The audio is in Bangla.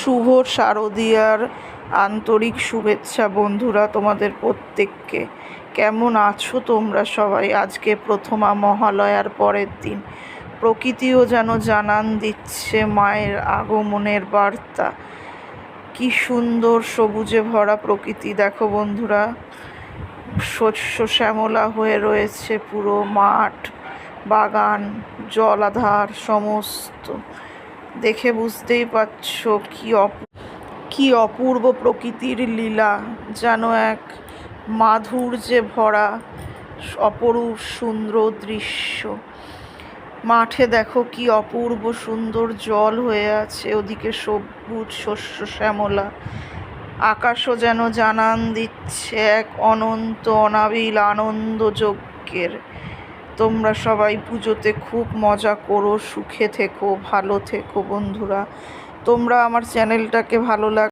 শুভ শারদীয়ার আন্তরিক শুভেচ্ছা বন্ধুরা তোমাদের প্রত্যেককে। কেমন আছো তোমরা সবাই? আজকে প্রথমা মহালয়ার পরের দিন। প্রকৃতিও যেন জানান দিচ্ছে মায়ের আগমনের বার্তা। কি সুন্দর সবুজে ভরা প্রকৃতি। দেখো বন্ধুরা, শস্য শ্যামলা হয়ে রয়েছে পুরো মাঠ, বাগান, জলাধার, সমস্ত। দেখে বুঝতেই পারছ কি কি অপূর্ব প্রকৃতির লীলা, যেন এক মাধুর্যে ভরা অপরূপ সুন্দর দৃশ্য। মাঠে দেখো কি অপূর্ব সুন্দর জল হয়ে আছে, ওদিকে সবুজ শস্য শ্যামলা। আকাশও যেন জানান দিচ্ছে এক অনন্ত অনাবিল আনন্দ যজ্ঞের। তোমরা সবাই পুজোতে খুব মজা করো, সুখে থেকো, ভালো থেকো বন্ধুরা। তোমরা আমার চ্যানেলটাকে ভালো লাগ